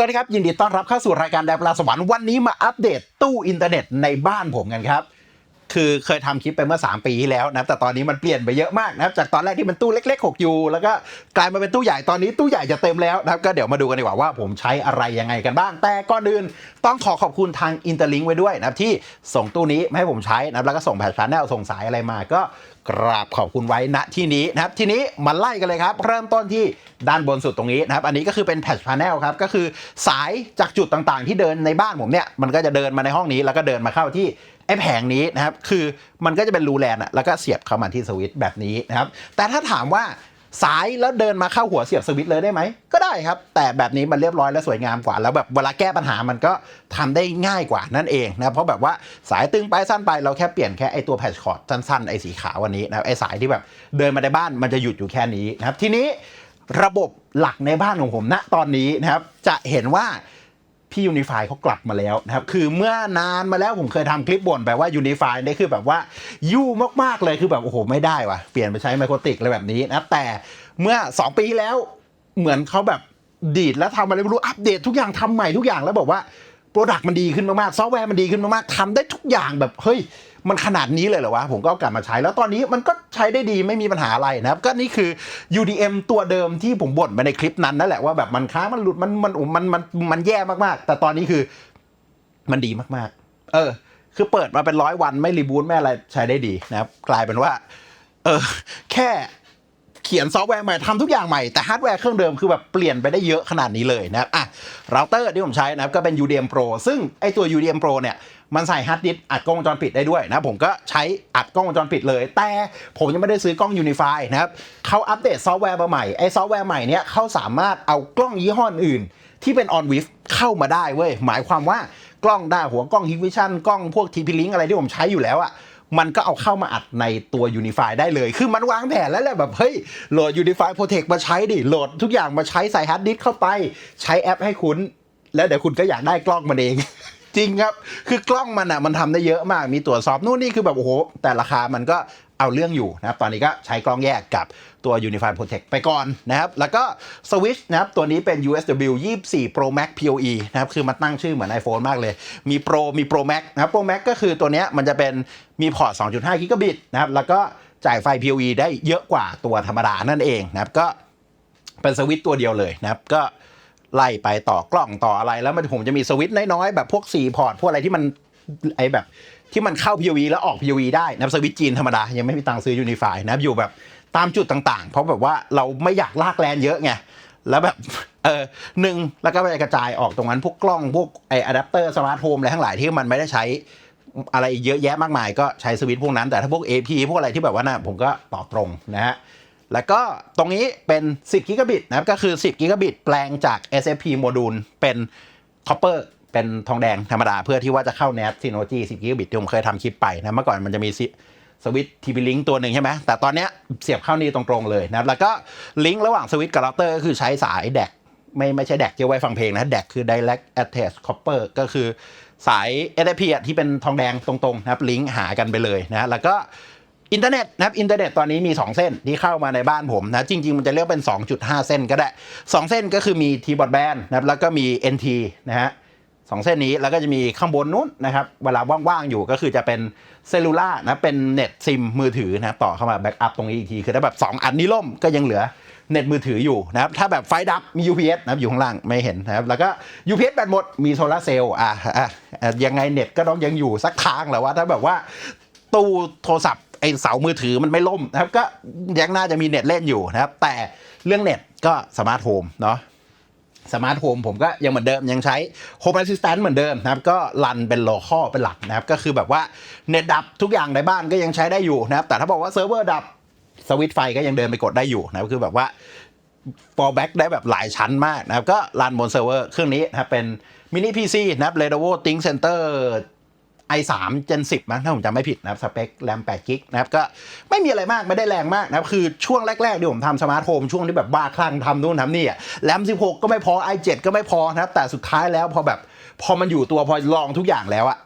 วัสดีครับ ยินดีต้อนรับเข้าสู่รายการแดบลาสวรรค์วันนี้มาอัปเดตตู้อินเทอร์เน็ตในบ้านผมกันครับ คือเคยทำคลิปไปเมื่อ 3 ปีที่แล้วนะแต่ตอนนี้มันเปลี่ยนไปเยอะมากนะครับจากตอนแรกที่เป็นตู้เล็กๆ6ยูแล้วก็กลายมาเป็นตู้ใหญ่ตอนนี้ตู้ใหญ่จะเต็มแล้วนะครับก็เดี๋ยวมาดูกันดีกว่าว่าผมใช้อะไรยังไงกันบ้าง แต่ก่อนอื่นต้องขอขอบคุณทางอินเตอร์ลิงไว้ด้วยนะครับที่ส่งตู้นี้มาให้ผมใช้นะครับแล้วก็ส่งแผนชาแนลส่งสายอะไรมาก็กราบขอบคุณไว้ณที่นี้นะครับทีนี้มาไล่กันเลยครับ เริ่มต้นที่ด้านบนสุดตรงนี้นะครับ อันนี้ก็คือเป็นแพช Panel ครับ ก็คือสายจากจุดต่างๆ ที่เดินในบ้านผมเนี่ย มันก็จะเดินมาในห้องนี้ แล้วก็เดินมาเข้าที่ อ้แผงนี้นะครับ คือมันก็จะเป็นรูแลนอะแล้วก็เสียบเข้ามาที่สวิตช์แบบนี้นะครับ แต่ถ้าถามว่าสายแล้วเดินมาเข้าหัวเสียบสวิตช์เลยได้ไหม ก็ได้ครับ แต่แบบนี้มันเรียบร้อยและสวยงามกว่า แล้วแบบเวลาแก้ปัญหามันก็ทำได้ง่ายกว่านั่นเองนะครับเพราะแบบว่าสายตึงไปสั้นไปเราแค่เปลี่ยนแค่ไอ้ตัวแพชคอร์ดสั้นๆ ไอ้สีขาววันนี้นะไอ้สายที่แบบเดินมาในบ้านมันจะหยุดอยู่แค่นี้นะครับทีนี้ระบบหลักในบ้านของผมณตอนนี้นะครับจะเห็นว่า พี่ยูนิฟายเขากลับมาแล้วนะครับ คือเมื่อนานมาแล้วผมเคยทำคลิปบ่นแบบว่ายูนิฟายนี่คือแบบว่ายู่มากๆเลยคือแบบโอ้โหไม่ได้ว่ะ เปลี่ยนไปใช้ไมโครติกอะไรแบบนี้นะแต่เมื่อ 2 ปีที่แล้วเหมือนเขาแบบดีดแล้วทำอะไรไม่รู้อัปเดตทุกอย่างทำใหม่ทุกอย่างแล้วบอกว่าโปรดักต์มันดีขึ้นมากๆซอฟต์แวร์มันดีขึ้นมากๆทำได้ทุกอย่างแบบเฮ้ย มันขนาดนี้เลยเหรอวะ ผมก็กลับมาใช้ แล้วตอนนี้มันก็ใช้ได้ดีไม่มีปัญหาอะไรนะครับ ก็นี่คือ UDM ตัวเดิมที่ผมบ่นไปในคลิปนั้นนั่นแหละว่าแบบมันค้างมันหลุดมันมันมันมันมันแย่มากๆ แต่ตอนนี้คือมันดีมากๆ เออ คือเปิดมาเป็นร้อยวันไม่รีบูตไม่อะไรใช้ได้ดีนะครับ กลายเป็นว่า เออ แค่ ขียนซอฟต์แวร์ใหม่ทำทุกอย่างใหม่ แต่ฮาร์ดแวร์เครื่องเดิมคือแบบเปลี่ยนไปได้เยอะขนาดนี้เลยนะครับอะเราเตอร์ที่ผมใช้นะครับก็เป็น UDM Pro ซึ่งไอตัว UDM Pro เนี่ยมันใส่ฮาร์ดดิสก์อัดกล้องวงจรปิดได้ด้วยนะผมก็ใช้อัดกล้องวงจรปิดเลย แต่ผมยังไม่ได้ซื้อกล้อง Unify นะครับเขาอัปเดตซอฟต์แวร์มาใหม่ไอซอฟต์แวร์ใหม่เนี่ยเขาสามารถเอากล้องยี่ห้ออื่น ที่เป็น on with เข้ามาได้เว้ยหมายความว่ากล้องได้หัวกล้อง Hikvision กล้องพวก TP Link อะไรที่ผมใช้อยู่แล้วอะ มันก็เอาเข้ามาอัดในตัว Unify ได้เลย คือมันวางแผนแล้วแหละแบบเฮ้ยโหลด Unify Protect มาใช้ดิ โหลดทุกอย่างมาใช้ใส่ฮาร์ดดิสเข้าไป ใช้แอปให้คุณ แล้วเดี๋ยวคุณก็อยากได้กล้องมันเองจริงครับ คือกล้องมันอะมันทำได้เยอะมาก มีตรวจสอบนู่นนี่คือแบบโอ้โห แต่ราคามันก็ เอาเรื่องอยู่นะครับ ตอนนี้ก็ใช้กล้องแยกกับตัว Unify Protect ไปก่อนนะครับ แล้วก็สวิตช์นะครับ ตัวนี้เป็น USW 24 Pro Max PoE นะครับ คือมันตั้งชื่อเหมือน iPhone มากเลย มี Pro มี Pro Max นะครับ Pro Max ก็คือตัวนี้มันจะเป็นมีพอร์ต 2.5 กิกะบิตนะครับ แล้วก็จ่ายไฟ PoE ได้เยอะกว่าตัวธรรมดานั่นเองนะครับ ก็เป็นสวิตช์ตัวเดียวเลยนะครับ ก็ไล่ไปต่อกล้องต่ออะไร แล้วมันผมจะมีสวิตช์น้อยๆแบบพวก4พอร์ตพวกอะไรที่มันไอแบบ ที่มันเข้า PoE แล้วออก PoE ได้นะครับสวิตช์จีนธรรมดา ยังไม่มีตังค์ซื้อ Unify นะครับอยู่แบบตามจุดต่างๆ เพราะแบบว่าเราไม่อยากลากแลนเยอะไงแล้วแบบเออหนึ่งแล้วก็ไปกระจายออกตรงนั้นพวกกล้องพวกไออะแดปเตอร์สมาร์ทโฮมอะไรทั้งหลายที่มันไม่ได้ใช้อะไรเยอะแยะมากมายก็ใช้สวิตช์พวกนั้น แต่ถ้าพวก AP พวกอะไรที่แบบว่านะ่ะผมก็ต่อตรงนะฮะแล้วก็ตรงนี้เป็น 10 กิกะบิตนะครับก็คือ 10 กิกะบิตแปลงจาก SFP โมดูลเป็น copper เป็นทองแดงธรรมดาเพื่อที่ว่าจะเข้า NAT Synology 10กิกะบิตที่ผมเคยทำคลิปไปนะเมื่อก่อนมันจะมีสวิตทีวีลิงตัวหนึ่งใช่ไหมแต่ตอนนี้เสียบเข้านี่ตรงๆเลยนะแล้วก็ลิงก์ระหว่างสวิตกับเราเตอร์ก็คือใช้สายแดกไม่ไม่ใช่แดกที่ไว้ฟังเพลงนะแดกคือ direct attach copper ก็คือสาย SFP ที่เป็นทองแดงตรงๆนะครับลิงก์หากันไปเลยนะแล้วก็อินเทอร์เน็ตนะครับอินเทอร์เน็ตตอนนี้มี 2 เส้นที่เข้ามาในบ้านผมนะจริง ๆ มันจะเรียกเป็น 2.5 เส้นก็ได้ 2 เส้นก็คือมี T บอร์ดแบนนะครับแล้วก็มี NT นะฮะ สองเส้นนี้แล้วก็จะมีข้างบนนู้นนะครับ เวลาว่างๆอยู่ก็คือจะเป็นเซลลูล่านะเป็นเน็ตซิมมือถือนะต่อเข้ามาแบ็กอัพตรงนี้อีกที คือถ้าแบบ 2 อันนี้ล่มก็ยังเหลือเน็ตมือถืออยู่นะครับถ้าแบบไฟดับมี UPS นะครับอยู่ข้างล่างไม่เห็นนะครับแล้วก็ UPS แบตหมดมีโซลาร์เซลล์อะอะยังไงเน็ตก็ต้องยังอยู่สักค้างแหละว่าถ้าแบบว่าตู้โทรศัพท์ไอเสามือถือมันไม่ล่มนะครับก็ยังน่าจะมีเน็ตเล่นอยู่นะครับแต่เรื่องเน็ตก็สมาร์ทโฮมเนาะ สมาร์ทโฮมผมก็ยังเหมือนเดิมยังใช้ Home Assistant เหมือนเดิมนะครับ ก็รันเป็นโลคอลเป็นหลักนะครับ ก็คือแบบว่าเน็ตดับทุกอย่างในบ้านก็ยังใช้ได้อยู่นะครับ แต่ถ้าบอกว่าเซิร์ฟเวอร์ดับสวิตช์ไฟก็ยังเดินไปกดได้อยู่นะครับคือแบบว่า fallback ได้แบบหลายชั้นมากนะครับ ก็รันบนเซิร์ฟเวอร์เครื่องนี้นะครับเป็นมินิ PC นะครับ Lenovo Think Center i3 Gen 10มั้งถ้าผมจำไม่ผิดนะครับสเปคแรม8กิกนะครับก็ไม่มีอะไรมากไม่ได้แรงมากนะครับคือช่วงแรกๆที่ผมทำสมาร์ทโฮมช่วงที่แบบบ้าคลั่งทำนู่นทำนี่อะแรม16 ก็ไม่พอ i7 ก็ไม่พอนะครับแต่สุดท้ายแล้วพอแบบพอมันอยู่ตัวพอลองทุกอย่างแล้วอะ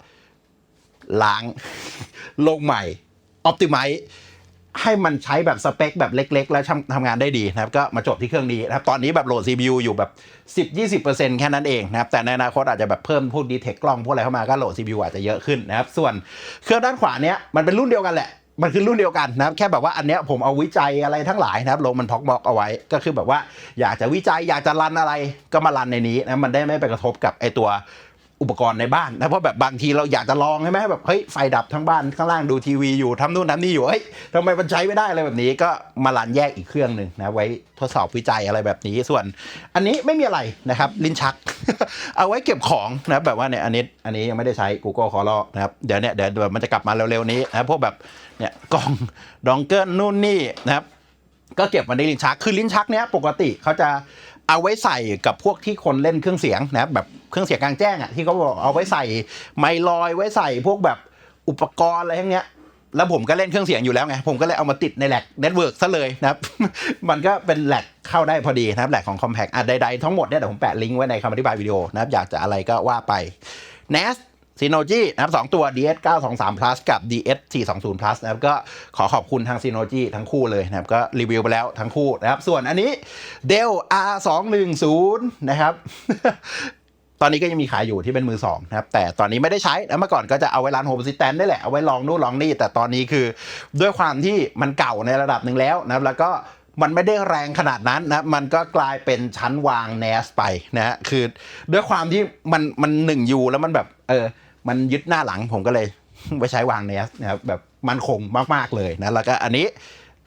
ล้างลงใหม่ออปติไม e ให้มันใช้แบบสเปคแบบเล็ก ๆ แล้วทำทำงานได้ดีนะครับก็มาจบที่เครื่องนี้นะครับตอนนี้แบบโหลด CPU อยู่แบบ 10-20%แค่นั้นเองนะครับแต่ในอนาคตอาจจะแบบเพิ่มพวกดีเทคกล้องพวกอะไรเข้ามาก็โหลด CPU อาจจะเยอะขึ้นนะครับส่วนเครื่องด้านขวาเนี้ยมันเป็นรุ่นเดียวกันแหละมันคือรุ่นเดียวกันนะครับแค่แบบว่าอันเนี้ยผมเอาวิจัยอะไรทั้งหลายนะครับลงมันพ็อกบ็อกเอาไว้ก็คือแบบว่าอยากจะวิจัยอยากจะรันอะไรก็มารันในนี้นะมันได้ไม่ไปกระทบกับไอตัว อุปกรณ์ในบ้านนะเพราะแบบบางทีเราอยากจะลองใช่ไหมแบบเฮ้ยไฟดับทั้งบ้านข้างล่างดูทีวีอยู่ทำนู่นทำนี่อยู่เฮ้ยทำไมมันใช้ไม่ได้อะไรแบบนี้ก็มาลันแยกอีกเครื่องหนึ่งนะไว้ทดสอบวิจัยอะไรแบบนี้ส่วน อันนี้ไม่มีอะไรนะครับลิ้นชัก เอาไว้เก็บของนะแบบว่าเนี่ยอันนี้อันนี้ยังไม่ได้ใช้ Google c o l o นะครับเดี๋ยวเนี่ยเดี๋ยวมันจะกลับมาเร็วๆนี้นะพวกแบบเนี่ยกล่องดองเกิลนู่นนี่นะครับก็เก็บมาในลิ้นชัก คือลิ้นชักเนี้ยปกติเขาจะเอาไว้ใส่กับพวกที่คนเล่นเครื่องเสียงนะครับแบบ เครื่องเสียงกลางแจ้งอะที่เขาบอกเอาไว้ใส่ไมลอยไว้ใส่พวกแบบอุปกรณ์อะไรทั้งเนี้ยแล้วผมก็เล่นเครื่องเสียงอยู่แล้วไง ผมก็เลยเอามาติดในแหลกเน็ตเวิร์กซะเลยนะครับ มันก็เป็นแหลกเข้าได้พอดีนะครับแหลกของ Compact อะใดๆทั้งหมดเนี่ยเดี๋ยวผมแปะลิงก์ไว้ในคำอธิบายวิดีโอนะครับ อยากจะอะไรก็ว่าไป NAS Synology นะครับสองตัว DS 923 plus กับ DS 420 plus นะครับก็ขอขอบคุณทาง Synology ทั้งคู่เลยนะครับ ก็รีวิวไปแล้วทั้งคู่นะครับ ส่วนอันนี้ Dell R210 นะครับ อนนี้ก็ยังมีขายอยู่ที่เป็นมือสองนะครับแต่ตอนนี้ไม่ได้ใช้นะเมื่อก่อนก็จะเอาไว้ร้านโฮมซิสแตนได้แหละเอาไว้ลองนู่นลองนี่แต่ตอนนี้คือ ด้วยความที่มันเก่าในระดับหนึ่งแล้วนะครับแล้วก็มันไม่ได้แรงขนาดนั้นนะ มันก็กลายเป็นชั้นวาง NAS ไปนะฮะ คือด้วยความที่มันมันหนึ่งยูแล้วมันแบบเออ มันยึดหน้าหลังผมก็เลยไว้ใช้วาง NAS นะครับแบบมันคงมากๆเลยนะ แล้วก็อันนี้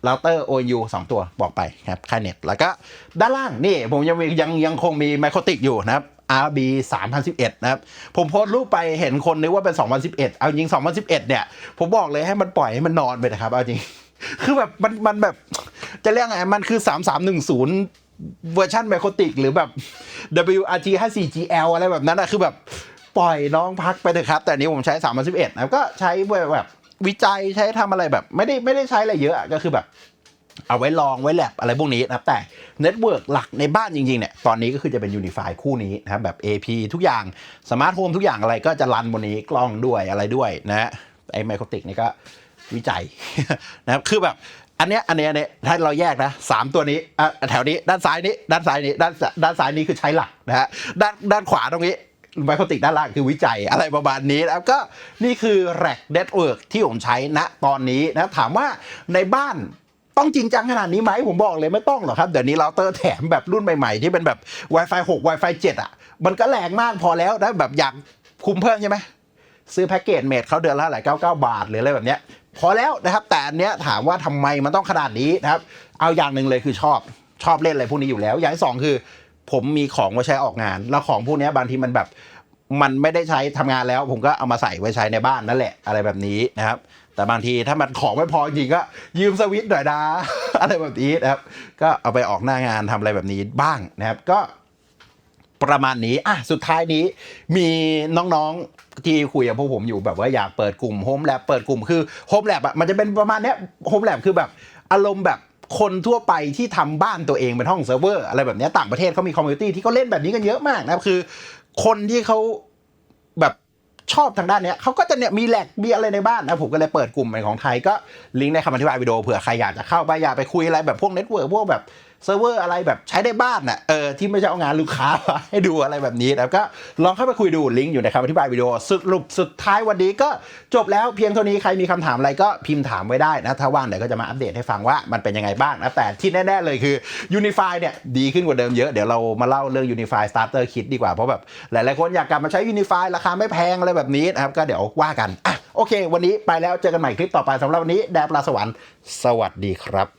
เราเตอร์ OU 2 ตัวบอกไปครับค่ายเน็ต แล้วก็ด้านล่างนี่ผมยังยังยังคงมีไมโครติกอยู่นะครับ RB 3011 นะครับ ผมโพสต์รูปไปเห็นคนนึกว่าเป็น 2011 เอาจริง 2011 เนี่ย ผมบอกเลยให้มันปล่อยให้มันนอนไปนะครับ เอาจริง คือแบบมันมันแบบจะเรียกไง มันคือ 3310 เวอร์ชันไมโครติก หรือแบบ WRT 54GL อะไรแบบนั้นอะคือแบบปล่อยน้องพักไปเถอะครับ แต่อันนี้ผมใช้ 3011 นะก็ใช้แบบวิจัยใช้ทำอะไรแบบ ไม่ได้ไม่ได้ใช้อะไรเยอะอะก็คือแบบเอาไว้ลองไว้แลบอะไรพวกนี้นะครับแต่ เน็ตเวิร์กหลักในบ้านจริงๆเนี่ยตอนนี้ก็คือจะเป็น Unify คู่นี้นะครับแบบ AP ทุกอย่างสมาร์ทโฮมทุกอย่างอะไรก็จะรันบนนี้กล้องด้วยอะไรด้วยนะฮะไอ้ไมโครติกนี่ก็วิจัยนะครับคือแบบอันเนี้ยอันเนี้ยอันเนี้ยถ้าเราแยกนะสามตัวนี้อะแถวนี้ด้านซ้ายนี้ ด้านซ้ายนี้ด้านด้านซ้ายนี้คือใช้หลักนะฮะด้านด้านขวาตรงนี้ไมโครติกด้านล่างคือวิจัยอะไรประมาณนี้นะครับก็นี่คือแร็กเน็ตเวิร์กที่ผมใช้ณตอนนี้นะถามว่าในบ้าน ต้องจริงจังขนาดนี้ไหมผมบอกเลยไม่ต้องหรอกครับเดี๋ยวนี้เราเตอร์แถมแบบรุ่นใหม่ๆ ที่เป็นแบบ Wi-Fi 6 Wi-Fi 7 อะ มันก็แรงมากพอแล้วนะแบบอยากคุ้มเพิ่มใช่ไหมซื้อแพ็กเกจเมดเขาเดือนละเท่าไหร่99บาทหรืออะไรแบบเนี้ยพอแล้วนะครับ แต่อันเนี้ยถามว่าทำไมมันต้องขนาดนี้นะครับ เอาอย่างหนึ่งเลยคือชอบชอบเล่นอะไรพวกนี้อยู่แล้ว อย่างที่สองคือ ผมมีของไว้ใช้ออกงาน แล้วของพวกนี้บางทีมันแบบ มันไม่ได้ใช้ทำงานแล้ว ผมก็เอามาใส่ไว้ใช้ในบ้านนั่นแหละอะไรแบบนี้นะครับ แต่บางทีถ้ามันของไม่พอจริงก็ยืมสวิตช์หน่อยนะอะไรแบบนี้นะครับ ก็เอาไปออกหน้างานทำอะไรแบบนี้บ้างนะครับ ก็ประมาณนี้ อะ สุดท้ายนี้มีน้องๆที่คุยกับพวกผมอยู่แบบว่าอยากเปิดกลุ่มโฮมแลบเปิดกลุ่มคือโฮมแลบอะมันจะเป็นประมาณเนี้ยโฮมแลบคือแบบอารมณ์แบบคนทั่วไปที่ทำบ้านตัวเองเป็นห้องเซิร์ฟเวอร์อะไรแบบนี้ต่างประเทศเขามีคอมมูนิตี้ที่เขาเล่นแบบนี้กันเยอะมากนะครับคือ คนที่เขาแบบชอบทางด้านเนี้ยเขาก็จะเนี่ยมีแหลกมีอะไรในบ้านนะผมก็เลยเปิดกลุ่มเป็นของไทยก็ลิงก์ในคำอธิบายวิดีโอเผื่อใครอยากจะเข้าไปอยากไปคุยอะไรแบบพวกเน็ตเวิร์กพวกแบบ เซิร์ฟเวอร์อะไรแบบใช้ในบ้านน่ะเออที่ไม่ใช่เอางานลูกค้ามาให้ดูอะไรแบบนี้แล้วก็ลองเข้าไปคุยดูลิงก์อยู่ในคำอธิบายวิดีโอสรุปสุดท้ายวันนี้ก็จบแล้วเพียงเท่านี้ใครมีคำถามอะไรก็พิมพ์ถามไว้ได้นะถ้าว่างเดี๋ยวก็จะมาอัปเดตให้ฟังว่ามันเป็นยังไงบ้างนะแต่ที่แน่ๆเลยคือ Unify เนี่ยดีขึ้นกว่าเดิมเยอะเดี๋ยวเรามาเล่าเรื่อง Unify Starter Kit ดีกว่าเพราะแบบหลายๆคนอยากกลับมาใช้ Unify ราคาไม่แพงอะไรแบบนี้นะครับก็เดี๋ยวว่ากันอะโอเค วันนี้ไปแล้วเจอกันใหม่คลิปต่อไปสำหรับวันนี้แดบลาสวรรค์สวัสดีครับ